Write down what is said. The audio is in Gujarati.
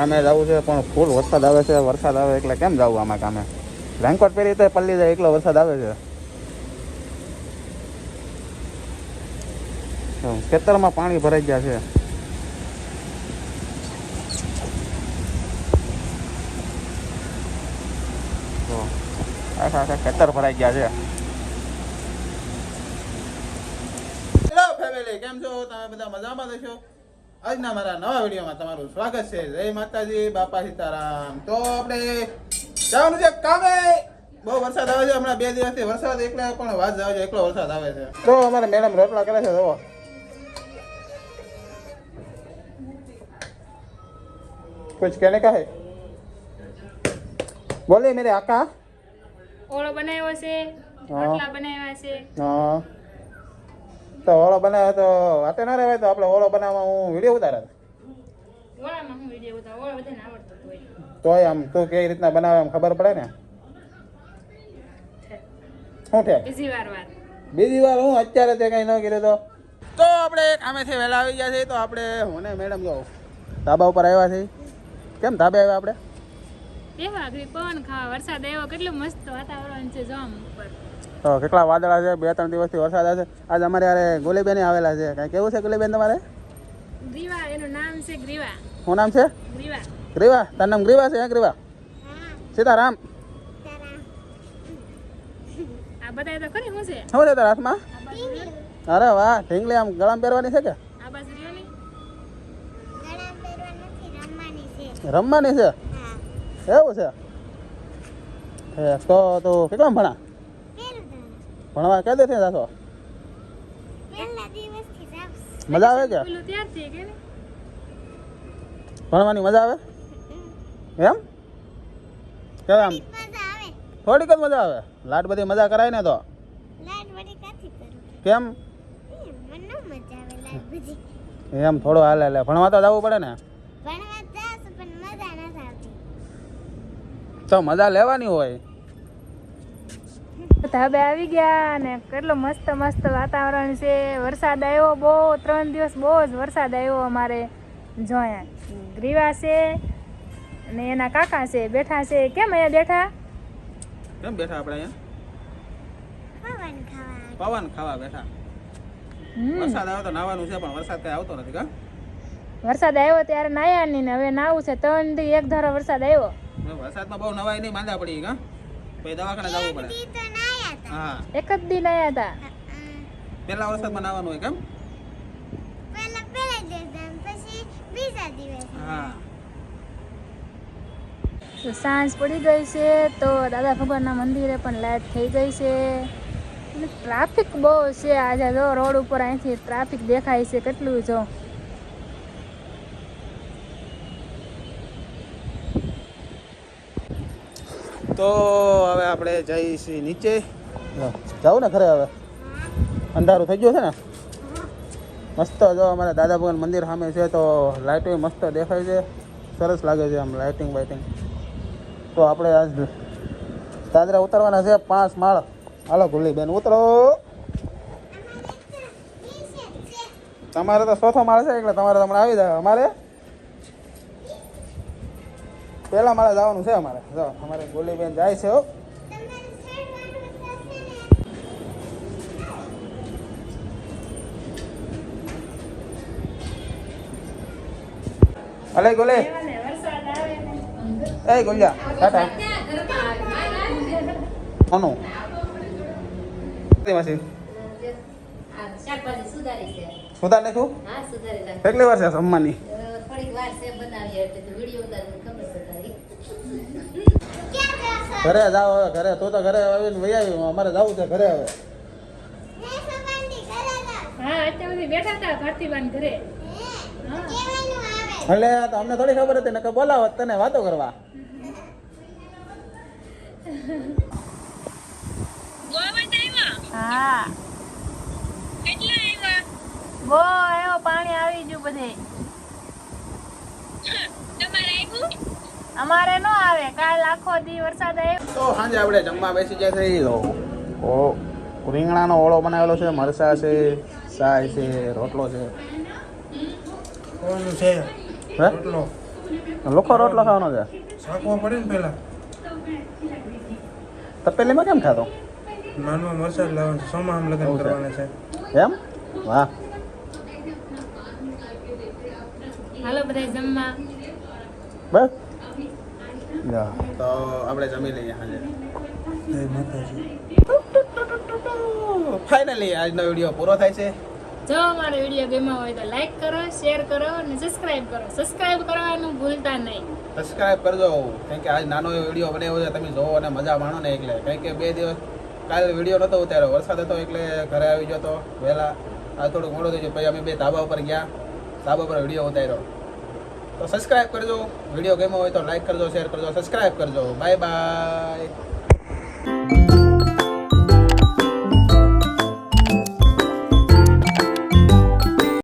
કામે જવું છે, પણ ફૂલ વરસાદ આવે છે, વરસાદ આવે એટલે કેમ જવું આમાં કામે રેનકોટ પહેરી તો પલ્લી જાય એટલો વરસાદ આવે છે. ખેતરમાં પાણી ભરાઈ ગયા છે. આખા આખા ખેતર ભરાઈ ગયા છે. કેમ છો? તમે બધા મજામાં છો આજના મારા નવા વિડીયોમાં તમારું સ્વાગત છે જય માતાજી બાપા સીતારામ તો આપણે જવાનું છે કામે બહુ વરસાદ આવે છે હમણાં બે દિવસથી વરસાદ એકલા પણ વાત જાવ છે એકલો વરસાદ આવે છે તો અમારે મેડમ રોટલા કરે છે જુઓ कुछ कहने का है बोले मेरे आका ઓળો બનાવ્યો છે હા. રોટલા બનાવ્યા છે હા તો ઓળો બનાવે તો વાતે ના રહેવાય તો આપણે ઓળો બનાવવા હું વીડિયો ઉતારે. તોય આમ તું કઈ રીતના બનાવે એમ ખબર પડે ને? શું ઠેક? બીજી વાર હું અત્યારે તે કઈ ન કીધું તો. તો આપણે કામેથી વહેલા આવી ગયા છીએ તો આપણે હું ને મેડમ જો ધાબા ઉપર આવ્યા છે કેમ ધાબે આવ્યા આપણે? પવન ખાવા વરસાદ આવ્યો કેટલું મસ્ત વાતાવરણ છે જો આમ ઉપર. તો કેટલા વાદળા છે? બે ત્રણ દિવસથી વરસાદ આવે છે. આજ અમારે યારે ગોલીબેન આવેલા છે. કાંઈ કેવું છે ગોલીબેન તમારે? ગ્રીવા એનું નામ છે ગ્રીવા. શું નામ છે? ગ્રીવા. ગ્રીવા. તારું નામ ગ્રીવા છે હે ગ્રીવા? સીતારામ. આ બધા તો ખરી શું છે? શું છે તારા હાથમાં? આ બાજુ રહ્યો? અરે વાહ ઢીંગલી આમ ગળામાં પહેરવાની છે કે? આ બાજુ રહ્યો ને રમવાની છે. એવું છે? તો તું કેટલા ભણા ભણવા ક્યાં દેથી જાશો? મજા આવે કે? પેલું ત્યારથી કે ને? ભણવાની મજા આવે? એમ? કેવા આમ? થોડીક જ મજા આવે? લાટ બધી મજા કરાય ને તો? કેમ? એમ થોડો હાલે એટલે ભણવા તો જવું પડે ને? તો મજા લેવાની હોય. ધાબે આવી ગયા ને કેટલો મસ્ત મસ્ત વાતાવરણ છે. વરસાદ આવ્યો બહુ ત્રણ દિવસ બહુ જ વરસાદ આવ્યો અમારે જોયા. ગ્રીવા છે અને એના કાકા છે બેઠા છે. કેમ અહીંયા બેઠા? કેમ બેઠા આપણે અહીંયા? પવન ખાવા. બેઠા. હમ. વરસાદ આવ્યો તો નાવાનું છે પણ વરસાદ કઈ આવતો નથી કા? વરસાદ આવ્યો ત્યારે નાયા નહીં ને હવે નાવું છે. ત્રણ દી એક ધારો વરસાદ આવ્યો. વરસાદમાં બહુ નવાય નહીં માંદા પડી કા? પછી દવાખાને જવું પડે. હા. એક જ દી નાયા હતા પેલા વરસાદ નાવાનું હોય કેમ? હા. તો સાંજ પડી ગઈ છે તો દાદા ભગવાનના મંદિરે પણ લાઈટ થઈ ગઈ છે. ટ્રાફિક બહુ છે આજે જો રોડ ઉપર અહીંથી ટ્રાફિક દેખાય છે કેટલું જો. તો હવે આપણે છીએ નીચે. જાવ ને ખરે હવે? અંધારું થઈ ગયું છે ને? મસ્ત જો અમારા દાદા ભગવાન મંદિર સામે છે તો લાઇટો મસ્ત દેખાય છે. સરસ લાગે છે આમ લાઇટિંગ બાઇટિંગ. તો આપણે આજ દાદરા ઉતરવાના છે પાંચ માળ. હાલો ભૂલી બેન, ઉતરો. તમારે તો ચોથો માળ છે એટલે તમારે તમને આવી જાય. અમારે? પહેલા માળે જવાનું છે અમારે. જો અમારે ગોલીબેન જાય છે હો. અલે ગોલે. એ ગોલિયા ટાટા. કોનું માસી સુધાર ને શું હા સુધારી નાખ. કેટલી વાર છે જમવાની? થોડીક વાર છે બનાવી એટલે વીડિયો ઉતારીને ખબર છે ઘરે જાવ હવે ઘરે. તું તો ઘરે આવીને વહી આવી. અમારે જવું છે ઘરે હવે. હા અત્યારે બેઠા હતા ભારતીબાન ઘરે. એટલે અમને થોડી ખબર હતી ને કે બોલાવો તને વાતો કરવા. હા. બો આવ્યો પાણી આવી ગયું બધે. અમારે નો આવે કાલ આખો દી વરસાદ આવ્યો. તો સાંજે આપણે જમવા બેસી જાય છે તો ઓ રીંગણાનો ઓળો બનાવેલો છે મરસા છે સાય છે રોટલો છે. કોણ છે? હે? રોટલો. લોકો રોટલો ખાવાનો છે? શાકવા પડે ને પહેલા તપેલીમાં કેમ ખાતો નાનમાં મરસાદ લાવવાનું છે સોમાં આમ છે. કરવાના છે. એમ? વાહ. હાલો બધા જમવા. બસ. તો આપણે જમી લઈએ હાલે ફાઇનલી આજનો વીડિયો પૂરો થાય છે. જો અમારો વીડિયો ગમ્યો હોય તો લાઈક કરો શેર કરો અને સબસ્ક્રાઇબ કરો. સબસ્ક્રાઇબ કરવાનું ભૂલતા નહીં. સબસ્ક્રાઇબ કરજો. કેમ કે આજ નાનો વીડિયો બનાવ્યો છે તમે જોવો અને મજા માણો ને એટલે. કારણ કે બે દિવસ કાલ વીડિયો નહોતો ઉતાર્યો. વરસાદ હતો એટલે ઘરે આવી ગયો તો વહેલા. આ થોડુંક મોડું થઈ ગયું. પછી અમે બે ધાબા ઉપર ગયા. ધાબા પર વીડિયો ઉતાર્યો. તો સબસ્ક્રાઇબ કરજો. વીડિયો ગમ્યો હોય તો લાઈક કરજો શેર કરજો સબસ્ક્રાઇબ કરજો. Bye bye